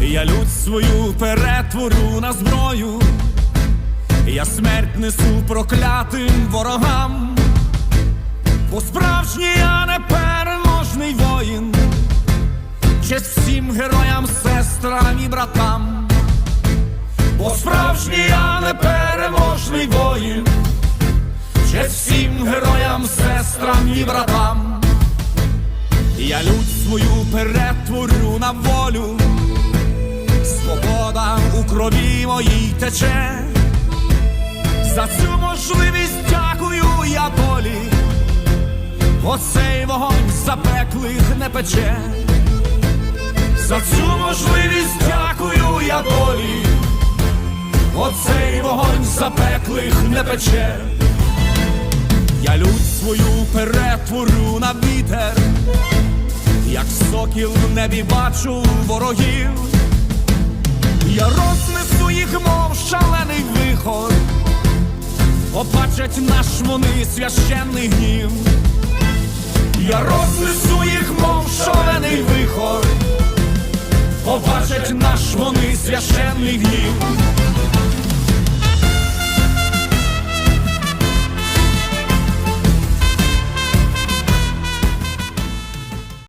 Я лють свою перетворю на зброю, я смерть несу проклятим ворогам, бо справжній я непереможний воїн, честь всім героям, сестрам і братам, бо справжній я непереможний воїн, честь всім героям, сестрам і братам. Я лють свою перетворю на волю, крові моїй тече. За цю можливість дякую я долі, оцей вогонь запеклих не пече. За цю можливість дякую я долі, оцей вогонь запеклих не пече. Я лють свою перетворю на вітер, як сокіл в небі бачу ворогів. Я побачать наш вони священний гнів. Я рознесу їх, мов шалений вихор, побачать наш вони священний гнів.